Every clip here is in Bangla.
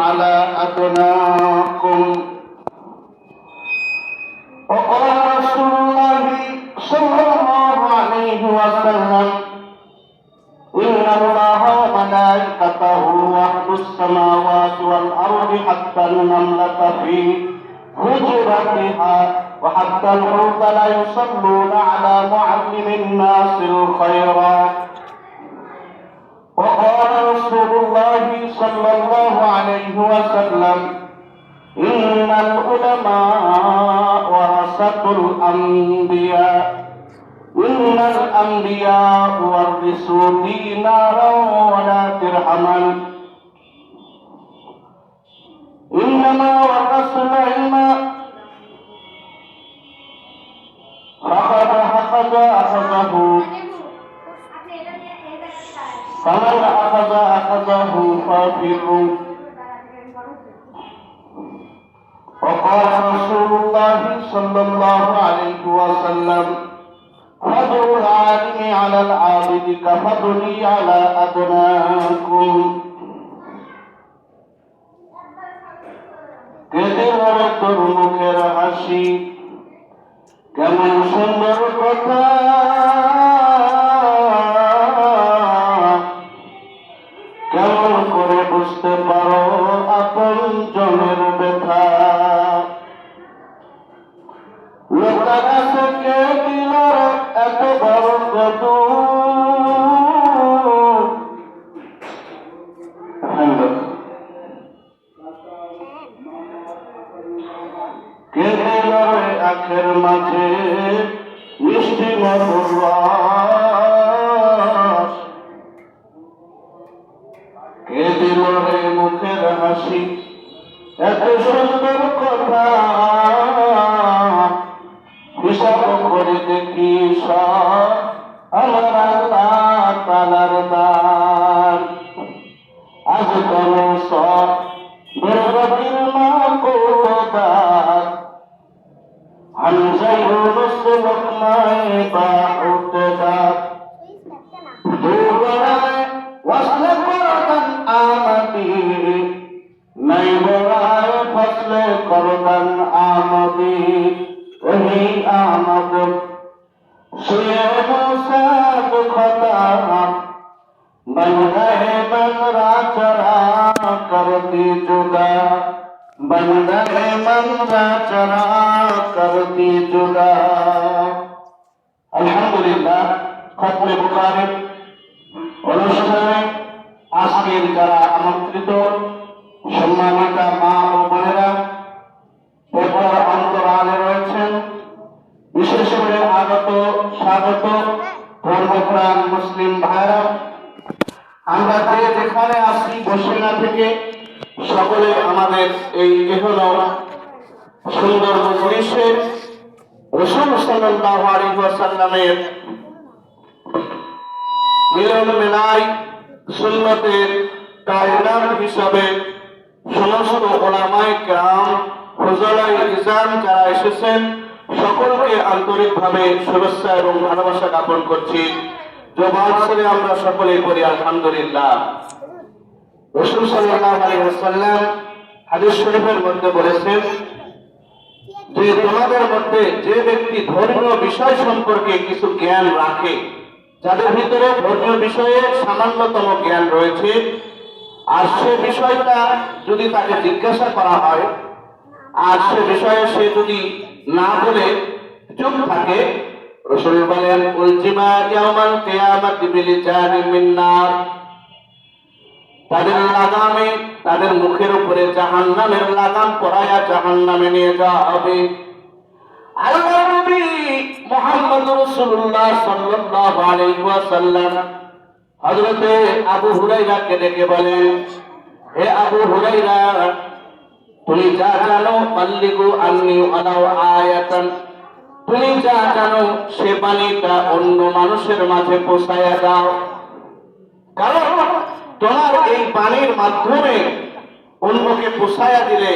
على أدناكم وقال رسول الله صلى الله عليه وسلم إن الله وملائكته وأهل السماوات والأرض حتى النملة في حجرتها وحتى الحوت لا يصلون على معلم الناس الخيرا وقال رسول الله صلى الله عليه وسلم إن العلماء ورثة الأنبياء إن الأنبياء ورثوا دينارا ولا درهما إنما ورثوا العلم فقد أخذ أخذه فمن أخذ أخذه فافر الله صلى الله عليه وسلم فضل العالم على العابد كفضلي على أدناكم কেঁদে মরে তোর মুখের হাসি কেমন সুন্দর কথা কেমন করে বুঝতে পারো কে দিল রে মুখের হাসি। এত সুন্দর কথা হিসাব করে দেখি সব। আজকের যারা আমন্ত্রিত, সম্মানিতা মা ও বোনেরা, এরপর অন্তরালে রয়েছেন। বিশেষ করে আগত, স্বাগত ধর্মপ্রাণ মুসলিম ভাইরা আমরা যে যেখানে আসি বসে না থেকে সকলে আমাদের এই এহন সুন্দর মজলিসে রসুল সাল্লাল্লাহু আলাইহি ওয়াসাল্লামের মিলন মেলায় সুন্নতের কায়নাত হিসাবে সমস্ত ওলামায়ে কেরাম ফজলাই ইজাম যারা এসেছেন, সকলকে আন্তরিকভাবে শুভেচ্ছা এবং ভালোবাসা জ্ঞাপন করছি। জবাব ছেড়ে আমরা সকলেই করি আলহামদুলিল্লাহ। রসুল সাল্লাল্লাহু আলাইহি ওয়াসাল্লাম হাদিস শরীফের মধ্যে বলেছেন যে তোমাদের মধ্যে যে ব্যক্তি ধর্মীয় বিষয় সম্পর্কে কিছু জ্ঞান রাখে যাদের ভিতরে ধর্মীয় বিষয়ে সামান্যতম জ্ঞান রয়েছে, আর সে বিষয়টা যদি তাকে জিজ্ঞাসা করা হয়, আর সে বিষয়ে সে যদি না বলে চুপ থাকে, রসুল বলেন উলজিমা ইয়াউমাল কিয়ামাতি বিলিজানি মিন নার। তাদের লাগামে, তাদের মুখের উপরে জাহান্নামের লাগাম পরায়া জাহান্নামে নিয়ে যাওয়া হবে। আবু তুমি যা জানো পাল্লিগু আন্নি আলাও আয়াতান। তুমি যা জানো সে বাণীটা অন্য মানুষের মাঝে পৌঁছায়া দাও। কারণ তোমার এই বাণীর মাধ্যমে অন্যকে পোষায়া দিলে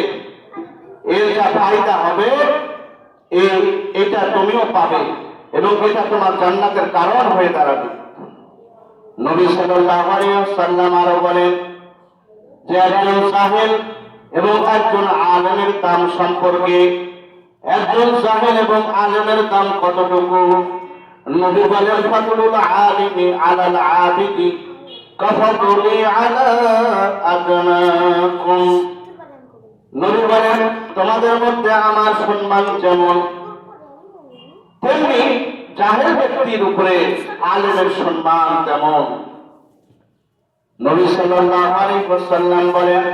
এর যা ফায়দা হবে এই, এটা তুমিও পাবে এবং এটা তোমার জান্নাতের কারণ হয়ে দাঁড়াবে। নবী সাল্লাল্লাহু আলাইহি ওয়াসাল্লাম আরও বলেন, যে একজন সাহেল এবং একজন আলেমের দাম সম্পর্কে, একজন সাহেল এবং আলেমের দাম কতটুকু? নবী বলেন ফাতুল আলিমি আলাল আবিদি কাফাতুলি আলা আদনাকুম। নবী বলেন, তোমাদের মধ্যে আমার সম্মান যেমন, তেমনি জাহের ব্যক্তির উপরে সম্মান তেমন। নবী সাল্লাল্লাহু আলাইহি ওয়াসাল্লাম বলেন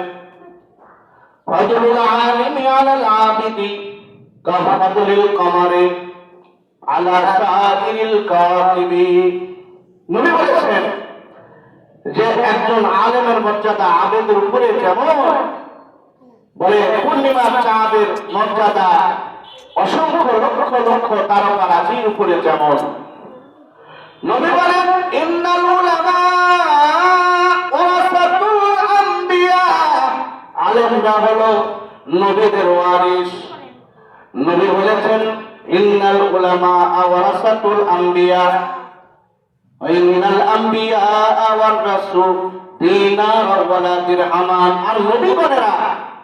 আলিমি আলাল আবিদি কাফাতুল কমারে আলা কাতিবি। নবী বলেছেন যে একজন আলেমের মর্যাদা আবেদের উপরে যেমন বলে পূর্ণিমার চাঁদের মর্যাদা অসংখ্য লক্ষ লক্ষ তারকা রাশির উপরে যেমন। নবী বলেন, ইন্নাল উলামা ওয়ারাসাতুল আম্বিয়া। আলেমরা হলো নবীদের ওয়ারিস নবী বলেছেন, ইন্নাল উলামা ওয়ারাসাতুল আম্বিয়া। ইন্নাল আম্বিয়া ওয়ারাসু দিনার ওয়ালা দিরহামান। আর নবীগণেরা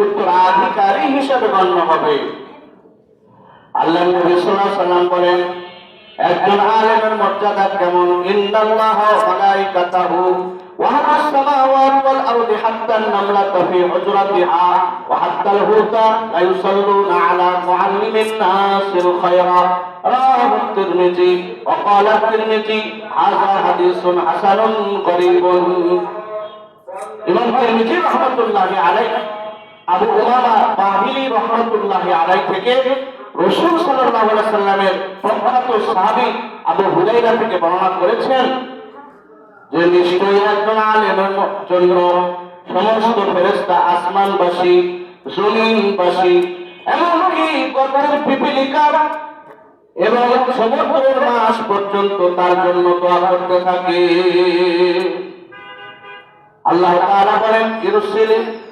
উত্তরাধিকারী হিসেবে গণ্য হবে। আল্লাহ নবী সাল্লাম একজন আলেমের মর্যাদা কেমন? ইন্নাল্লাহ ওয়া মালাইকাতাহু ওয়া হাত্তাস সামাওয়াতি ওয়াল আরদি হাত্তা নামলাতা ফি হুজরাতিহা ওয়া হাত্তাল হুতা লা ইউসাল্লুনা আলা মুআল্লিমিন নাসিল খায়রা। রাহু তিরমিজি ওয়া ক্বালা তিরমিজি হাদিসুন হাসানুন গরীবুন। ইমাম তিরমিজি রাহমাতুল্লাহি আবু উমামা বাহিলি রহমতুল্লাহ আলাই থেকে রসুল আলাইহি সাল্লামের প্রখ্যাত সাহাবী আবু হুরায়রা থেকে বর্ণনা করেছেন যে নিশ্চয়ই একজন আলেমের জন্য সমস্ত ফেরেশতা আসমানবাসী, জমিনবাসী, এমনকি গর্তের পিপিলিকা এবং সমুদ্রের মাস পর্যন্ত তার জন্য দোয়া করতে থাকে। আল্লাহ তাআলা বলেন ইরসিল ওয়া ইরসালু আলাইকুমা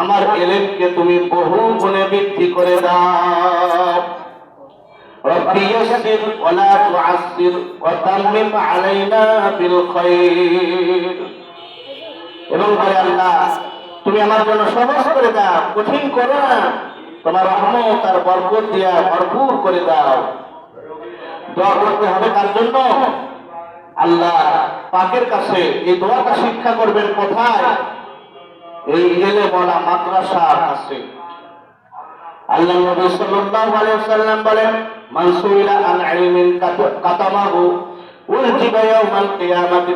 আমার এলেমকে তুমি বহু গুণে বৃদ্ধি করে দাও। এবং বলে, আল্লাহ, তুমি আমার জন্য সহজ করে দাও, কঠিন করো না। তোমার রহমত আর বরকত দিয়া ভরপুর করে দাও। দোয়া করতে হবে তার জন্য? আল্লাহ পাকের কাছে। এই দোয়াটা শিক্ষা করবেন কোথায়? এলে বলা মাদ্রাসার কাছে আল্লাহ নবী সাল্লাল্লাহু আলাইহি বলেন, মান ইলমিন কাতামাহু উলজিবা ইয়াউমাল কিয়ামাতি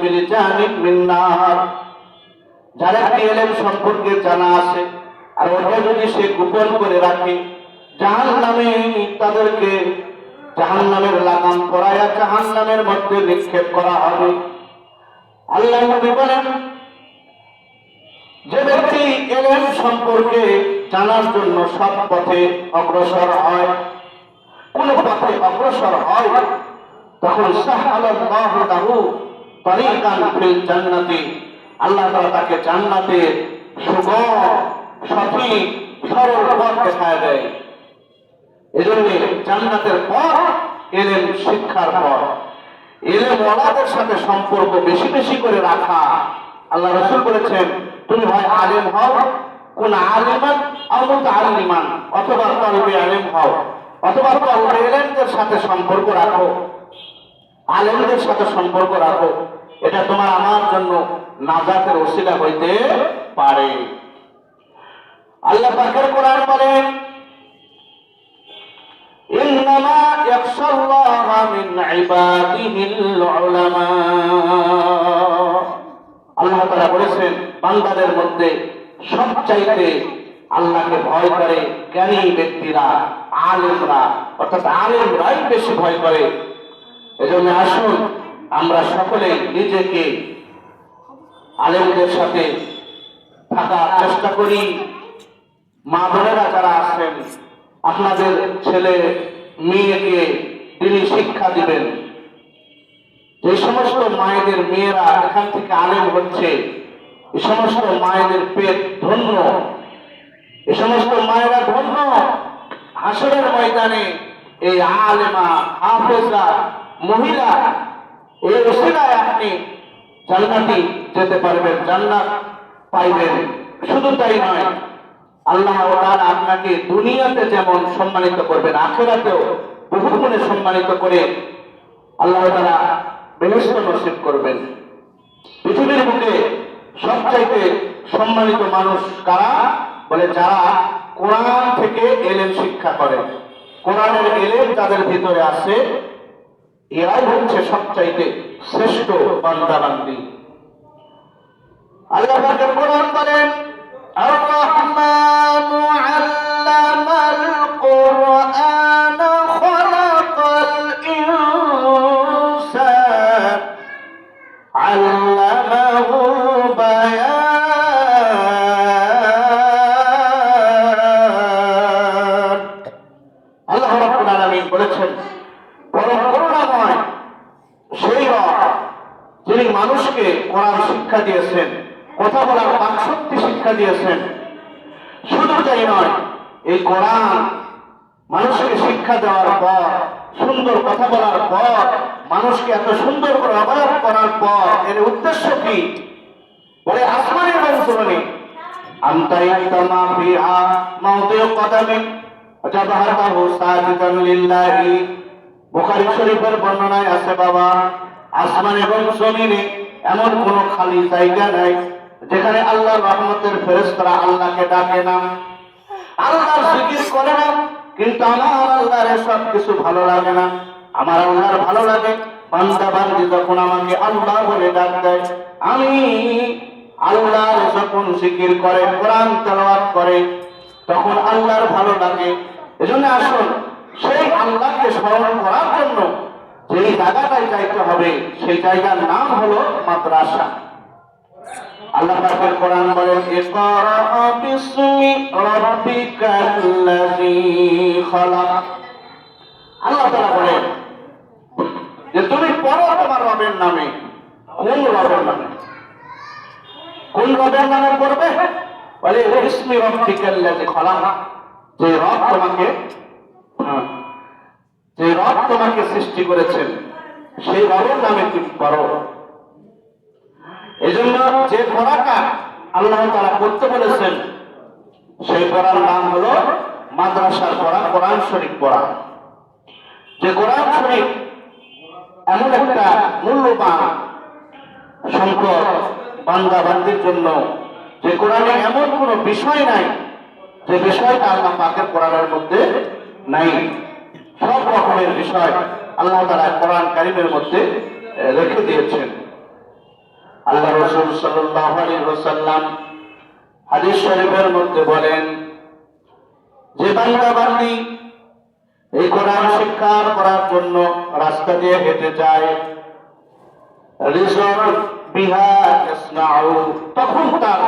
মিন নার। এলেম সম্পর্কে জানা আছে, আর ওটা যদি সে গোপন করে রাখে জাহান নামে তাদেরকে জাহান নামের লাগাম জাহান নামের মধ্যে নিক্ষেপ করা হবে। আল্লাহ নবী বলেন যে ব্যক্তি এলেম সম্পর্কে জানার জন্য সব পথে অগ্রসর হয়, কোন পথে অগ্রসর হয় তখন ফিল জান্নাতি। আল্লাহ তাকে জান্নাতে সুগম, সঠিক, সরল পথ দেখায় দেয়। এজন্য জান্নাতের পথ এলেম শিক্ষার পথ। এলেম ওয়ালাদের সাথে সম্পর্ক বেশি বেশি করে রাখা। আল্লাহ রসুল বলেছেন তুমি হয় আলেম হও কোন আলিমান অমত আলিমান অথবা তলবে আলেম হও অথবা তলবে এলেমদের সাথে সম্পর্ক রাখো আলেমদের সাথে সম্পর্ক রাখো এটা তোমার আমার জন্য নাজাতের ওসিলা হইতে পারে আল্লাহ পাকের কোরআন বলেন إنما يخشى الله من عباده العلماء আল্লাহ তারা বলেছেন, বান্দাদের মধ্যে সব সবচাইতে আল্লাহকে ভয় করে জ্ঞানী ব্যক্তিরা, আলেমরা, অর্থাৎ আলেমরাই বেশি ভয় করে। এজন্য আসুন, আমরা সকলে নিজেকে আলেমদের সাথে থাকার চেষ্টা করি। মা বোনেরা যারা আছেন, আপনাদের ছেলে, মেয়েকে তিনি শিক্ষা দিবেন। যে সমস্ত মায়েদের মেয়েরা এখান থেকে আলেম হচ্ছে। এই সমস্ত মায়েদের পেট ধন্য। এ সমস্ত মায়েরা ধন্য। হাসরের ময়দানে এই আলেমা হাফেজা মহিলা, এই ওসিলায় আপনি জান্নাতি যেতে পারবেন, জান্নাত পাইবেন। শুধু তাই নয়, আল্লাহ আপনাকে দুনিয়াতে যেমন সম্মানিত করবেন, আখেরাতেও বহু গুণে সম্মানিত করে আল্লাহ তাআলা বেহস্ত নসিব করবেন। পৃথিবীর বুকে সবচাইতে সম্মানিত মানুষ কারা? বলে যারা কোরআন থেকে এলেন শিক্ষা করে। কোরআনের এলেম তাদের ভিতরে আছে, এরাই হচ্ছে সবচাইতে শ্রেষ্ঠ বান্দাবান্দি। আল্লাহ কোরআন বলেন আল্লাহ দিয়েছেন, কথা বলার বাকশক্তি শিক্ষা দিয়েছেন। শুধু তাই নয়, এই কোরআন মানুষকে শিক্ষা দেওয়ার পর, সুন্দর কথা বলার পর, মানুষকে এত সুন্দর করে অবয়ব করার পর, এর উদ্দেশ্য কি? বলে আসমানি এবং জমিনে আন্তাই তামা ফিহা মাউদিউ কদামিন ওয়াজাবাহাতাহু সাজিদান লিল্লাহি। বুখারী শরীফের বর্ণনায় আছে বাবা, আসমান এবং জমিনে এমন কোন খালি জায়গা নাই যেখানে আল্লাহর রহমতের ফেরেশতারা আল্লাহকে ডাকে না। আল্লাহর জিকির করে না, কিন্তু আমার আল্লাহর সব কিছু ভালো লাগে না। আমার আল্লাহর ভালো লাগে, বান্দা বান্দি যখন আমাকে আল্লাহ বলে ডাক দেয়, আমি আল্লাহর যখন জিকির করে, কোরআন তেলাওয়াত করে, তখন আল্লাহর ভালো লাগে। এজন্য আসুন, সেই আল্লাহকে স্মরণ করার জন্য যেই জায়গাটায় যাইতে হবে সেই জায়গার নাম হলো মাদ্রাসা। আল্লাহ যে তুমি পড়ো তোমার নামে কোন নামে। কোন নামে পড়বে বলে যে রব তোমাকে হ্যাঁ, যে রব তোমাকে সৃষ্টি করেছেন, সেই রবের নামে তুমি এই জন্য যে পড়াটা আল্লাহ তারা করতে বলেছেন, সেই পড়ার নাম হলো মাদ্রাসার পড়া, কোরআন শরীফ পড়া। যে কোরআন শরীফ এমন একটা মূল্যবান সম্পদ বান্দা বান্দির জন্য, যে কোরআনে এমন কোনো বিষয় নাই, যে বিষয়টা আল্লাহ পাকের কোরআনের মধ্যে নাই। সব রকমের বিষয় আল্লাহ তারা কোরআন কারিমের মধ্যে রেখে দিয়েছেন। আল্লাহ রসুল সাল্লাল্লাহু আলাইহি ওয়াসাল্লাম হাদিস শরীফের মধ্যে বলেন, যে বান্দা বান্দি এই কোরআন শিক্ষা করার জন্য রাস্তা দিয়ে হেঁটে যায় তখন তার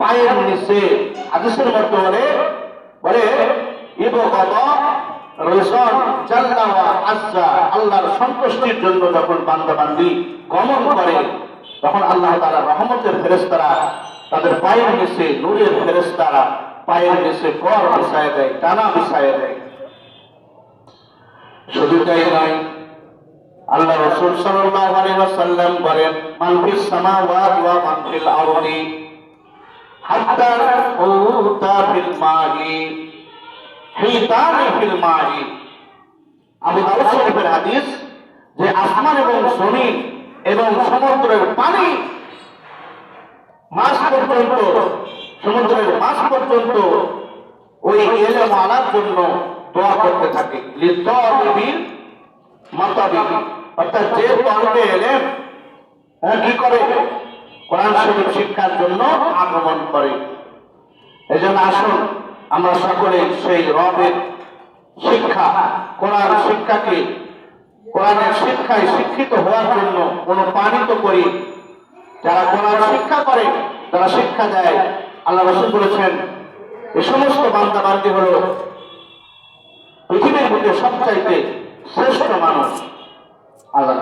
পায়ের নিচে হাদিসের মধ্যে বলে বলে, ইবগদ রিজন জাল্লা ওয়া আজ্জা আল্লাহর সন্তুষ্টির জন্য যখন বান্দা গমন করে, তখন আল্লাহ তাআলা রহমতের ফেরেশতারা তাদের পায়ের নিচে, নূরের ফেরেশতারা পায়ের নিচে কর বিছায় দেয়, টানা বিছায় দেয়। শুধু তাই নয়, আল্লাহ রাসূল সাল্লাল্লাহু আলাইহি ওয়াসাল্লাম বলেন, মান ফিস সামাওয়াতি ওয়া মান ফিল আরদি হাত্তা উতা ফিল মাই যে আসমান এবং জমিন এবং সমুদ্রের পানি মাস পর্যন্ত, সমুদ্রের মাস পর্যন্ত ওই আনার জন্য দোয়া করতে থাকে। অর্থাৎ যে কি করে? কোরআন শিক্ষার জন্য আগমন করে। এই জন্য আসুন আমরা সকলে সেই রবের শিক্ষা, কোরআন শিক্ষাকে, কোরআনের শিক্ষায় শিক্ষিত হওয়ার জন্য অনুপ্রাণিত করি। যারা কোরআন শিক্ষা করে, তারা শিক্ষা দেয়। আল্লাহ রসুল বলেছেন, এ সমস্ত বান্দা বান্দি হল পৃথিবীর মধ্যে সবচাইতে শ্রেষ্ঠ মানুষ। আল্লাহ